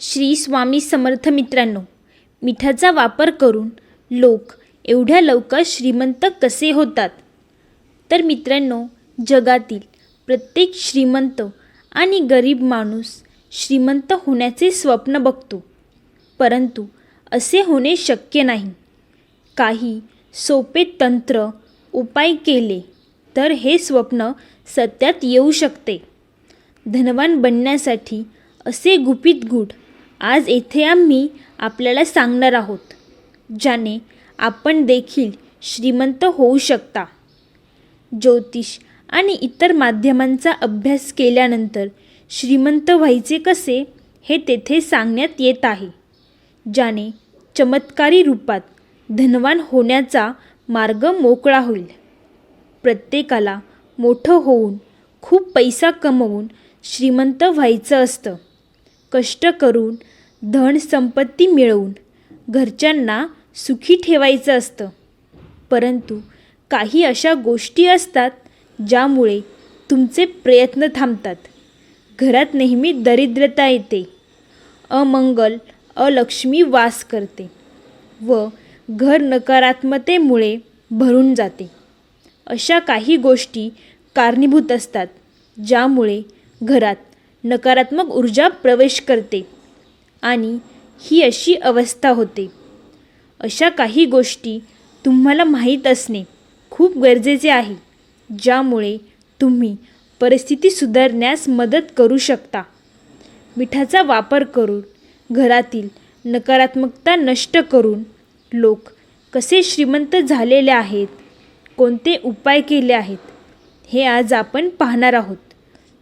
श्री स्वामी समर्थ मित्रांनो मिठाचा वापर करून लोक एवढ्या लवकर श्रीमंत कसे होतात? तर मित्रांनो जगातील प्रत्येक श्रीमंत आणि गरीब माणूस श्रीमंत होण्याचे स्वप्न बघतो. परंतु असे होणे शक्य नाही. काही सोपे तंत्र उपाय केले तर हे स्वप्न सत्यात येऊ शकते. धनवान बनण्यासाठी असे गुपित गुढ आज येथे आम्ही आपल्याला सांगणार आहोत ज्याने आपण देखील श्रीमंत होऊ शकता. ज्योतिष आणि इतर माध्यमांचा अभ्यास केल्यानंतर श्रीमंत व्हायचे कसे हे तेथे सांगण्यात येत आहे ज्याने चमत्कारी रूपात धनवान होण्याचा मार्ग मोकळा होईल. प्रत्येकाला मोठं होऊन खूप पैसा कमवून श्रीमंत व्हायचं असतं. कष्ट करून धनसंपत्ती मिळवून घरच्यांना सुखी ठेवायचं असतं. परंतु काही अशा गोष्टी असतात ज्यामुळे तुमचे प्रयत्न थांबतात. घरात नेहमी दरिद्रता येते. अमंगल अलक्ष्मी वास करते व घर नकारात्मतेमुळे भरून जाते. अशा काही गोष्टी कारणीभूत असतात ज्यामुळे घरात नकारात्मक ऊर्जा प्रवेश करते आणि ही अशी अवस्था होते. अशा काही गोष्टी तुम्हाला माहीत असणे खूप गरजेचे आहे ज्यामुळे तुम्ही परिस्थिती सुधारण्यास मदत करू शकता. मिठाचा वापर करून घरातील नकारात्मकता नष्ट करून लोक कसे श्रीमंत झालेले आहेत कोणते उपाय केले आहेत हे आज आपण पाहणार आहोत.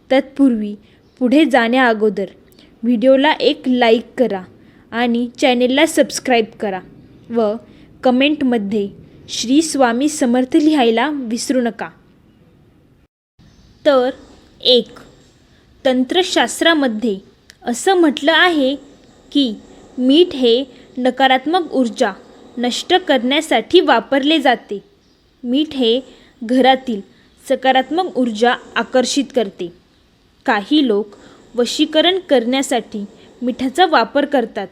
तत्पूर्वी पुढे जाण्याअगोदर व्हिडिओला एक लाईक करा आणि चॅनेलला सबस्क्राईब करा व कमेंटमध्ये श्री स्वामी समर्थ लिहायला विसरू नका. तर एक तंत्रशास्त्रामध्ये असं म्हटलं आहे की मीठ हे नकारात्मक ऊर्जा नष्ट करण्यासाठी वापरले जाते. मीठ हे घरातील सकारात्मक ऊर्जा आकर्षित करते. काही लोक वशीकरण करण्यासाठी मिठाचा वापर करतात.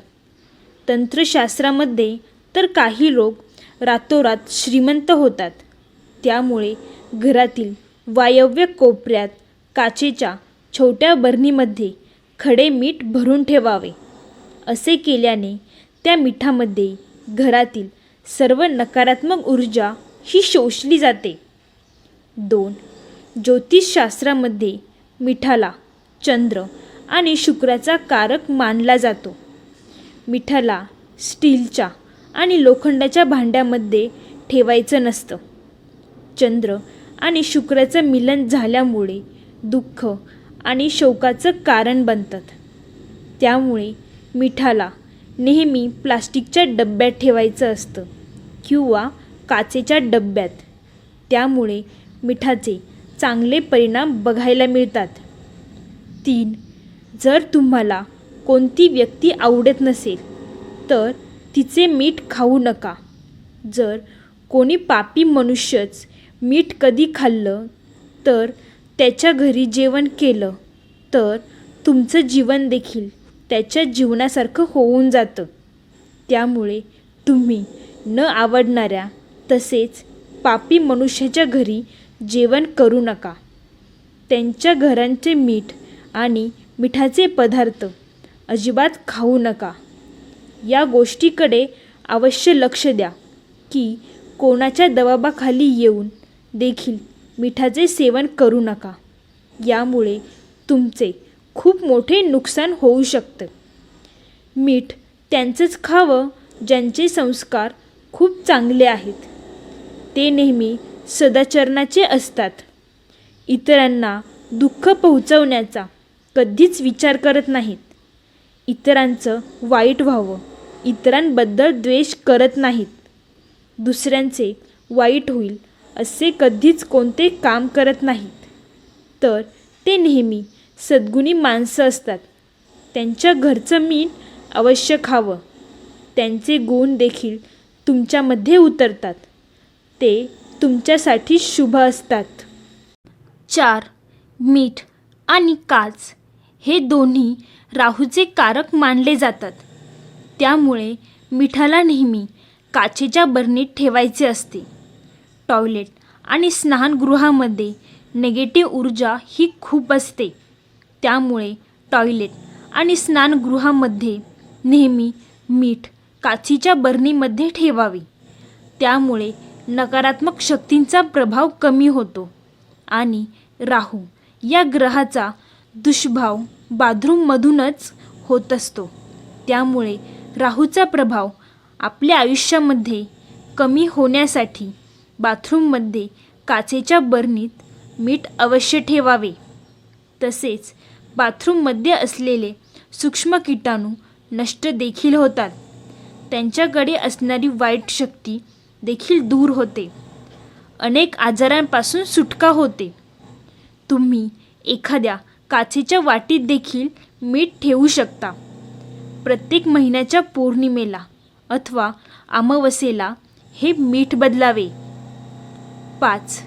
तंत्रशास्त्रामध्ये तर काही लोक रातोरात श्रीमंत होतात. त्यामुळे घरातील वायव्य कोपऱ्यात काचेच्या छोट्या बरणीमध्ये खडे मीठ भरून ठेवावे. असे केल्याने त्या मिठामध्ये घरातील सर्व नकारात्मक ऊर्जा ही शोषली जाते. दोन ज्योतिषशास्त्रामध्ये मिठाला चंद्र आणि शुक्राचा कारक मानला जातो. मिठाला स्टीलच्या आणि लोखंडाच्या भांड्यामध्ये ठेवायचं नसतं. चंद्र आणि शुक्राचं मिलन झाल्यामुळे दुःख आणि शोकाचं कारण बनतात. त्यामुळे मिठाला नेहमी प्लास्टिकच्या डब्यात ठेवायचं असतं किंवा काचेच्या डब्यात. त्यामुळे मिठाचे चांगले परिणाम बघायला मिळतात. तीन जर तुम्हाला कोणती व्यक्ती आवडत नसेल तर तिचे मीठ खाऊ नका. जर कोणी पापी मनुष्यच मीठ कधी खाल्लं तर त्याच्या घरी जेवण केलं तर तुमचं जीवन देखील त्याच्या जीवनासारखं होऊन जातं. त्यामुळे तुम्ही न आवडणाऱ्या तसेच पापी मनुष्याच्या घरी जेवण करू नका. त्यांच्या घरांचे मीठ आणि मिठाचे पदार्थ अजिबात खाऊ नका. या गोष्टीकडे अवश्य लक्ष द्या की कोणाच्या दबावाखाली येऊन देखील मिठाचे सेवन करू नका. यामुळे तुमचे खूप मोठे नुकसान होऊ शकतं. मीठ त्यांचंच खावं ज्यांचे संस्कार खूप चांगले आहेत. ते नेहमी सदाचरणाचे असतात. इतरांना दुःख पोहोचवण्याचा कधीच विचार करत नाहीत. इतरांचं वाईट व्हावं इतरांबद्दल द्वेष करत नाहीत. दुसऱ्यांचे वाईट होईल असे कधीच कोणते काम करत नाहीत. तर ते नेहमी सद्गुणी माणसं असतात. त्यांच्या घरचं मीठ अवश्य खावं. त्यांचे गुण देखील तुमच्यामध्ये उतरतात. ते तुमच्यासाठी शुभ असतात. चार मीठ आणि काच हे दोन्ही राहूचे कारक मानले जातात. त्यामुळे मिठाला नेहमी काचेच्या बरणीत ठेवायचे असते. टॉयलेट आणि स्नानगृहामध्ये निगेटिव्ह ऊर्जा ही खूप असते. त्यामुळे टॉयलेट आणि स्नानगृहामध्ये नेहमी मीठ काचीच्या बरणीमध्ये ठेवावे. त्यामुळे नकारात्मक शक्तींचा प्रभाव कमी होतो. आणि राहू या ग्रहाचा दुष्भाव बाथरूममधूनच होत असतो. त्यामुळे राहूचा प्रभाव आपल्या आयुष्यामध्ये कमी होण्यासाठी बाथरूममध्ये काचेच्या बरणीत मीठ अवश्य ठेवावे. तसेच बाथरूममध्ये असलेले सूक्ष्म किटाणू नष्ट देखील होतात. त्यांच्याकडे असणारी वाईट शक्ती देखील दूर होते. अनेक आजारांपासून सुटका होते. तुम्ही एखाद्या काचेच्या वाटीत देखील मीठ ठेवू शकता. प्रत्येक महिन्याच्या पौर्णिमेला अथवा अमावस्येला हे मीठ बदलावे. पाच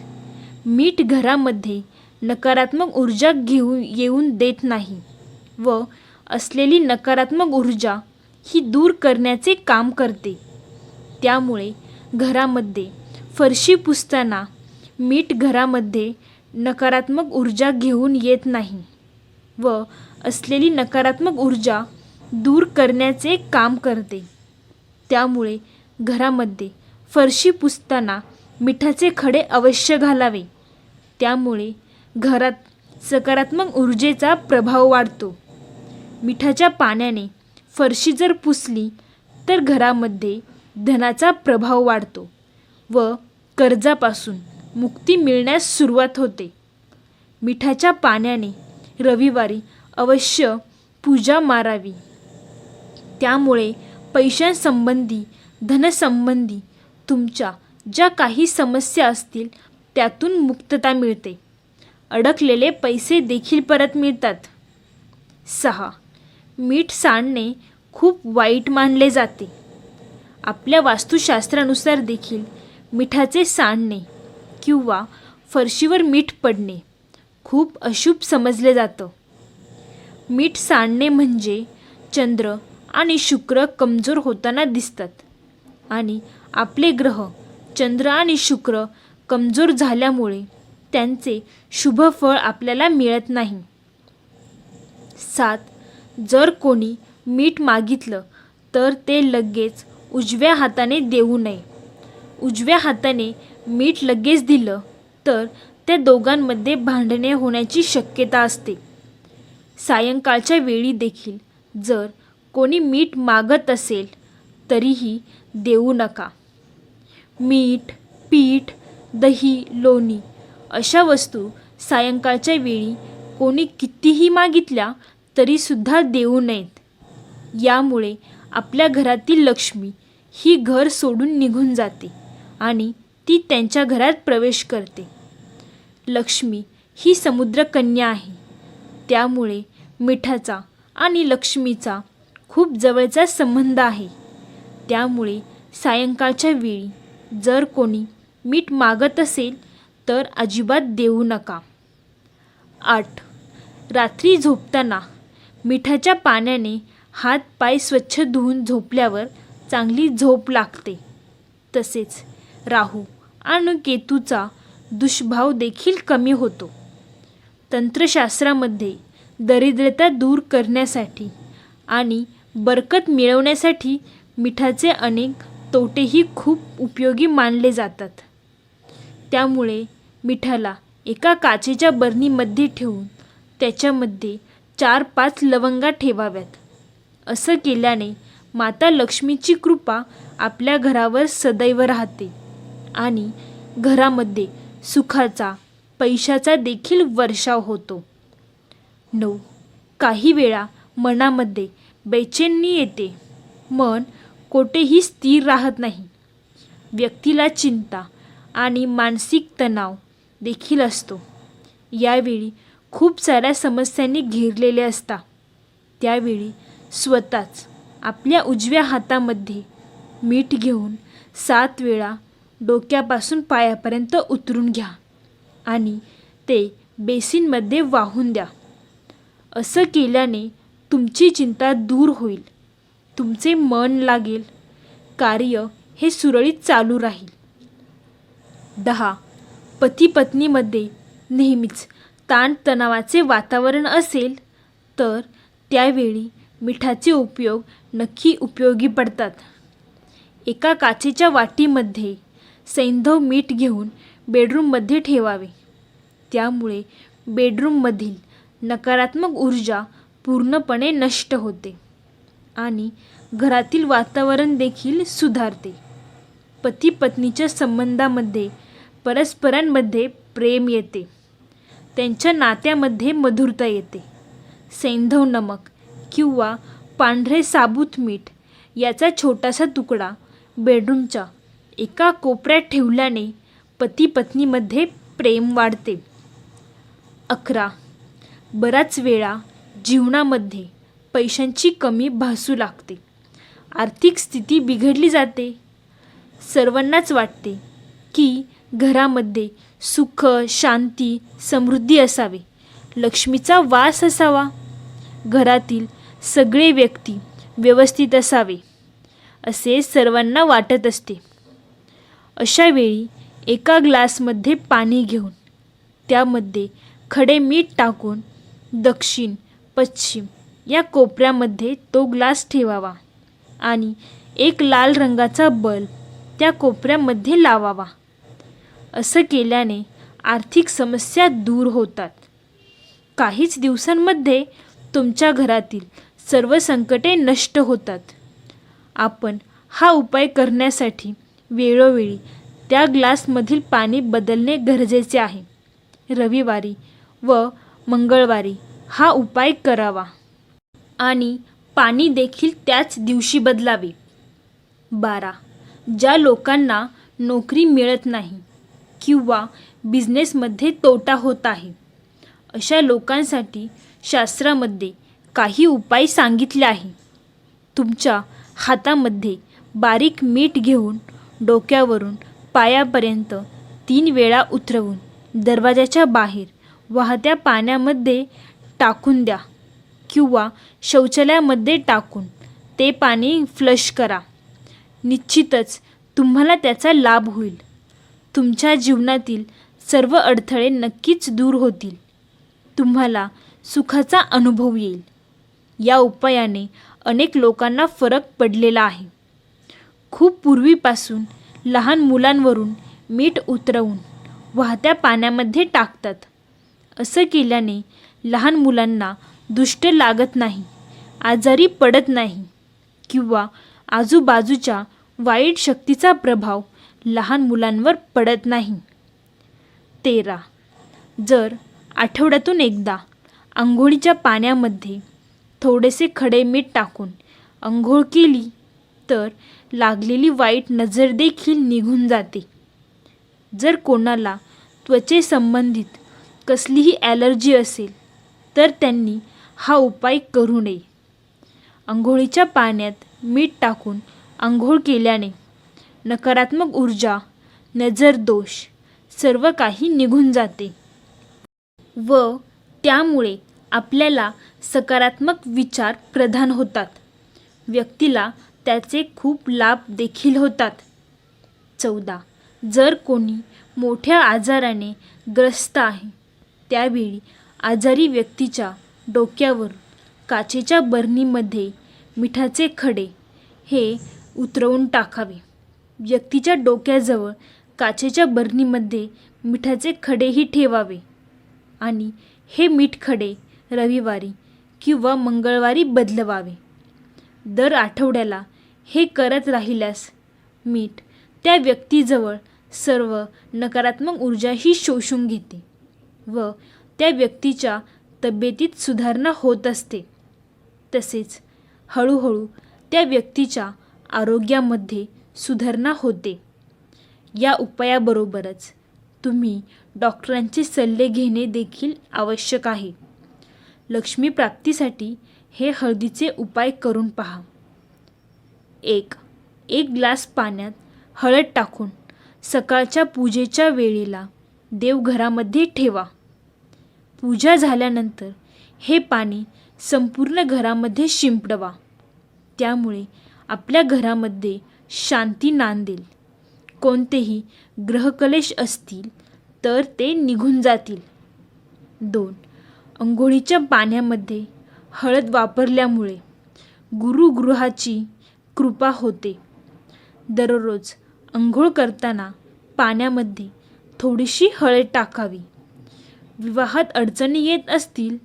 मीठ घरामध्ये नकारात्मक ऊर्जा घेऊन येऊन देत नाही व असलेली नकारात्मक ऊर्जा ही दूर करण्याचे काम करते. त्यामुळे घरामध्ये फरशी पुसताना मीठ घरामध्ये नकारात्मक ऊर्जा घेऊन येत नाही व असलेली नकारात्मक ऊर्जा दूर करण्याचे काम करते. त्यामुळे घरामध्ये फरशी पुसताना मिठाचे खडे अवश्य घालावे. त्यामुळे घरात सकारात्मक ऊर्जेचा प्रभाव वाढतो. मिठाच्या पाण्याने फरशी जर पुसली तर घरामध्ये धनाचा प्रभाव वाढतो व कर्जापासून मुक्ती मिळण्यास सुरुवात होते. मिठाच्या पाण्याने रविवारी अवश्य पूजा मारावी. त्यामुळे पैशांसंबंधी धनसंबंधी तुमच्या ज्या काही समस्या असतील त्यातून मुक्तता मिळते. अडकलेले पैसे देखील परत मिळतात. सहा. मीठ सांडणे खूप वाईट मानले जाते. आपल्या वास्तुशास्त्रानुसार देखील मिठाचे सांडणे किंवा फरशीवर मीठ पडणे खूप अशुभ समजले जातं. मीठ सांडणे म्हणजे चंद्र आणि शुक्र कमजोर होताना दिसतात आणि आपले ग्रह चंद्र आणि शुक्र कमजोर झाल्यामुळे त्यांचे शुभ फळ आपल्याला मिळत नाही. सात जर कोणी मीठ मागितलं तर ते लगेच उजव्या हाताने देऊ नये. उजव्या हाताने मीठ लगेच दिलं तर त्या दोघांमध्ये भांडणे होण्याची शक्यता असते. सायंकाळच्या वेळी देखील जर कोणी मीठ मागत असेल तरीही देऊ नका. मीठ पीठ दही लोणी अशा वस्तू सायंकाळच्या वेळी कोणी कितीही मागितल्या तरीसुद्धा देऊ नयेत. यामुळे आपल्या घरातील लक्ष्मी ही घर सोडून निघून जाते आणि ती त्यांच्या घरात प्रवेश करते. लक्ष्मी ही समुद्रकन्या आहे. त्यामुळे मिठाचा आणि लक्ष्मीचा खूप जवळचा संबंध आहे. त्यामुळे सायंकाळच्या वेळी जर कोणी मीठ मागत असेल तर अजिबात देऊ नका. आठ. रात्री झोपताना मिठाच्या पाण्याने हात पाय स्वच्छ धुवून झोपल्यावर चांगली झोप लागते. तसेच राहू आणि केतूचा दुष्भाव देखील कमी होतो. तंत्रशास्त्रामध्ये दरिद्रता दूर करण्यासाठी आणि बरकत मिळवण्यासाठी मिठाचे अनेक तोटेही खूप उपयोगी मानले जातात. त्यामुळे मिठाला एका काचेच्या बरणीमध्ये ठेवून त्याच्यामध्ये चार पाच लवंगा ठेवाव्यात. असं केल्याने माता लक्ष्मीची कृपा आपल्या घरावर सदैव राहते आणि घरामध्ये सुखाचा पैशाचा देखील वर्षाव होतो. नऊ. काही वेळा मनामध्ये बेचैनी येते. मन कोठेही स्थिर राहत नाही. व्यक्तीला चिंता आणि मानसिक तणाव देखील असतो. यावेळी खूप साऱ्या समस्यांनी घेरलेले असता. त्यावेळी स्वतःच आपल्या उजव्या हातामध्ये मीठ घेऊन सात वेळा डोक्यापासून पायापर्यंत उतरून घ्या आणि ते बेसिनमध्ये वाहून द्या. असं केल्याने तुमची चिंता दूर होईल तुमचे मन लागेल कार्य हे सुरळीत चालू राहील. दहा पतीपत्नीमध्ये नेहमीच ताणतणावाचे वातावरण असेल तर त्यावेळी मिठाचे उपयोग नक्की उपयोगी पडतात. एका काचेच्या वाटीमध्ये सैंधव मीठ घेऊन बेडरूममध्ये ठेवावे. त्यामुळे बेडरूममधील नकारात्मक ऊर्जा पूर्णपणे नष्ट होते आणि घरातील वातावरण देखील सुधारते. पती पत्नीच्या संबंधामध्ये परस्परांमध्ये प्रेम येते. त्यांच्या नात्यामध्ये मधुरता येते. सैंधव नमक किंवा पांढरे साबूत मीठ याचा छोटासा तुकडा बेडरूमच्या एका कोपऱ्यात ठेवल्याने पती पत्नीमध्ये प्रेम वाढते. अकरा. बराच वेळा जीवनामध्ये पैशांची कमी भासू लागते. आर्थिक स्थिती बिघडली जाते. सर्वांनाच वाटते की घरामध्ये सुख शांती समृद्धी असावी. लक्ष्मीचा वास असावा. घरातील सगळे व्यक्ती व्यवस्थित असावे असे सर्वांना वाटत असते. अशा वेळी एका ग्लासमध्ये पाणी घेऊन त्यामध्ये खडे मीठ टाकून दक्षिण पश्चिम या कोपऱ्यामध्ये तो ग्लास ठेवावा आणि एक लाल रंगाचा बल्ब त्या कोपऱ्यामध्ये लावावा. असं केल्याने आर्थिक समस्या दूर होतात. काहीच दिवसांमध्ये तुमच्या घरातील सर्व संकटे नष्ट होतात. आपण हा उपाय करण्यासाठी वेळोवेळी त्या ग्लासमधील पाणी बदलणे गरजेचे आहे. रविवारी व मंगळवारी हा उपाय करावा. आणि पाणी देखील त्याच दिवशी बदलावे. बारा. ज्या लोकांना नोकरी मिळत नाही किंवा बिझनेसमध्ये तोटा होत आहे अशा लोकांसाठी शास्त्रामध्ये काही उपाय सांगितले आहे. तुमच्या हातामध्ये बारीक मीठ घेऊन डोक्यावरून पायापर्यंत तीन वेळा उतरवून दरवाजाच्या बाहेर वाहत्या पाण्यामध्ये टाकून द्या किंवा शौचालयामध्ये टाकून ते पाणी फ्लश करा. निश्चितच तुम्हाला त्याचा लाभ होईल. तुमच्या जीवनातील सर्व अडथळे नक्कीच दूर होतील. तुम्हाला सुखाचा अनुभव येईल. या उपायाने अनेक लोकांना फरक पडलेला आहे. खूप पूर्वीपासून लहान मुलांवरून मीठ उतरवून वाहत्या पाण्यामध्ये टाकतात. असं केल्याने लहान मुलांना दुष्ट लागत नाही आजारी पडत नाही किंवा आजूबाजूच्या वाईट शक्तीचा प्रभाव लहान मुलांवर पडत नाही. तेरा. जर आठवड्यातून एकदा आंघोळीच्या पाण्यामध्ये थोडेसे खडे मीठ टाकून आंघोळ केली तर लागलेली वाईट नजर देखील निघून जाते. जर कोणाला त्वचेसंबंधित कसलीही ॲलर्जी असेल तर त्यांनी हा उपाय करू नये. आंघोळीच्या पाण्यात मीठ टाकून आंघोळ केल्याने नकारात्मक ऊर्जा नजर दोष सर्व काही निघून जाते व त्यामुळे आपल्याला सकारात्मक विचार प्रदान होतात. व्यक्तीला त्याचे खूप लाभ देखील होतात. चौदा. जर कोणी मोठ्या आजाराने ग्रस्त आहे त्यावेळी आजारी व्यक्तीच्या डोक्यावर काचेच्या बरणीमध्ये मिठाचे खडे हे उतरवून टाकावे. व्यक्तीच्या डोक्याजवळ काचेच्या बरणीमध्ये मिठाचे खडेही ठेवावे आणि हे मिठखडे रविवारी किंवा मंगळवारी बदलवावे. दर आठवड्याला हे करत राहिल्यास मीठ त्या व्यक्तीजवळ सर्व नकारात्मक ऊर्जाही शोषून घेते व त्या व्यक्तीच्या तब्येतीत सुधारणा होत असते. तसेच हळूहळू त्या व्यक्तीच्या आरोग्यामध्ये सुधारणा होते. या उपायाबरोबरच तुम्ही डॉक्टरांचे सल्ले घेणे देखील आवश्यक आहे. लक्ष्मी प्राप्तीसाठी हे हळदीचे उपाय करून पहा. एक एक ग्लास पाण्यात हळद टाकून सकाळच्या पूजेच्या वेळेला देवघरामध्ये ठेवा. पूजा झाल्यानंतर हे पाणी संपूर्ण घरामध्ये शिंपडवा. त्यामुळे आपल्या घरामध्ये शांती नांदेल. कोणतेही ग्रहकलेश असतील तर ते निघून जातील. दोन. अंघोळीच्या पाण्यामध्ये हळद वापरल्यामुळे गुरुगृहाची कृपा होते. दररोज अंघोळ करताना पाण्यामध्ये थोडीशी हळद टाकावी. विवाहात अडचणी येत असतील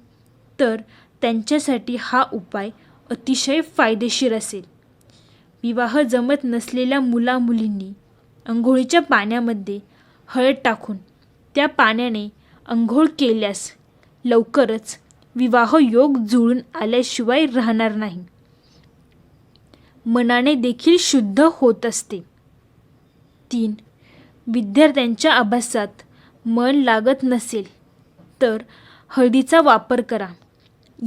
तर त्यांच्यासाठी हा उपाय अतिशय फायदेशीर असेल. विवाह जमत नसलेल्या मुलामुलींनी अंघोळीच्या पाण्यामध्ये हळद टाकून त्या पाण्याने अंघोळ केल्यास लवकरच विवाह योग जुळून आल्याशिवाय राहणार नाही. मनाने देखील शुद्ध होत असते. तीन विद्यार्थ्यांच्या अभ्यासात मन लागत नसेल तर हळदीचा वापर करा.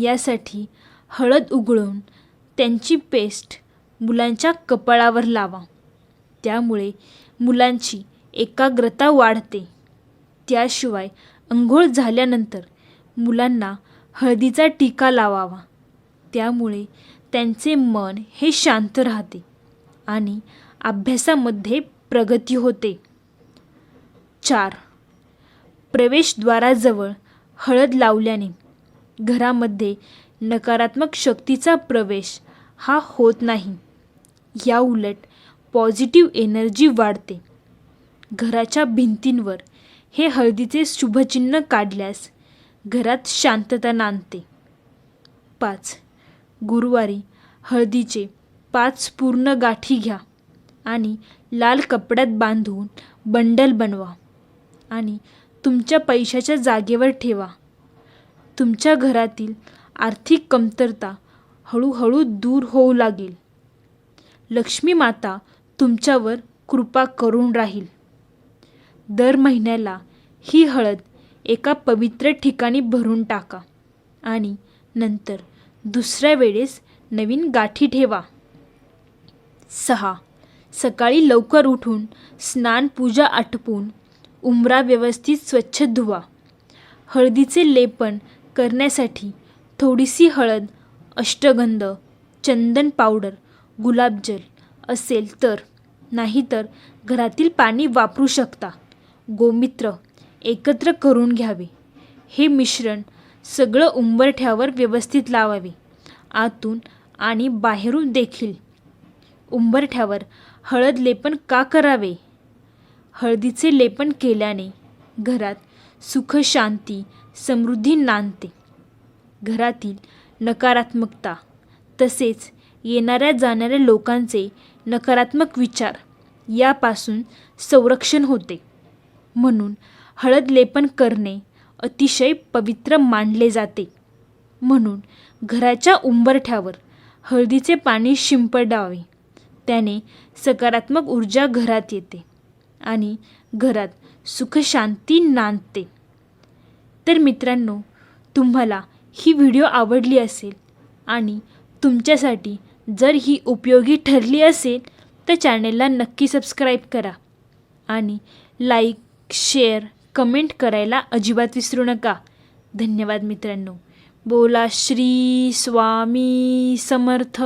यासाठी हळद उघडून त्यांची पेस्ट मुलांच्या कपाळावर लावा. त्यामुळे मुलांची एकाग्रता वाढते. त्याशिवाय अंघोळ झाल्यानंतर मुलांना हळदीचा टीका लावावा. त्यामुळे त्यांचे मन हे शांत राहते आणि अभ्यासामध्ये प्रगती होते. चार. प्रवेशद्वाराजवळ हळद लावल्याने घरामध्ये नकारात्मक शक्तीचा प्रवेश हा होत नाही. या उलट पॉझिटिव्ह एनर्जी वाढते. घराच्या भिंतींवर हे हळदीचे शुभचिन्ह काढल्यास घरात शांतता नांदते. पाच. गुरुवारी हळदीचे पाच पूर्ण गाठी घ्या आणि लाल कपड्यात बांधून बंडल बनवा आणि तुमच्या पैशाच्या जागेवर ठेवा. तुमच्या घरातील आर्थिक कमतरता हळूहळू दूर होऊ लागेल. लक्ष्मी माता तुमच्यावर कृपा करून राहील. दर महिन्याला ही हळद एका पवित्र ठिकाणी भरून टाका आणि नंतर दुसऱ्या वेळेस नवीन गाठी ठेवा. सहा. सकाळी लवकर उठून स्नान पूजा आटपून उंबरा व्यवस्थित स्वच्छ धुवा. हळदीचे लेपन करण्यासाठी थोडीशी हळद अष्टगंध चंदन पावडर गुलाबजल असेल तर नाहीतर घरातील पाणी वापरू शकता. गोमित्र एकत्र करून घ्यावे. हे मिश्रण सगळं उंबरठ्यावर व्यवस्थित लावावे. आतून आणि बाहेरून देखील. उंबरठ्यावर हळद लेपन का करावे? हळदीचे लेपन केल्याने घरात सुख शांती समृद्धी नांदते. घरातील नकारात्मकता तसेच येणाऱ्या जाणाऱ्या लोकांचे नकारात्मक विचार यापासून संरक्षण होते. म्हणून हळद लेपन करणे अतिशय पवित्र मानले जाते. म्हणून घराच्या उंबरठ्यावर हळदीचे पाणी शिंपडावे. त्याने सकारात्मक ऊर्जा घरात येते आणि घरात सुखशांती नांदते. तर मित्रांनो तुम्हाला ही व्हिडिओ आवडली असेल आणि तुमच्यासाठी जर ही उपयोगी ठरली असेल तर चॅनेलला नक्की सबस्क्राईब करा आणि लाईक शेअर कमेंट करायला अजिबात विसरू नका. धन्यवाद मित्रांनो. बोला श्री स्वामी समर्थ.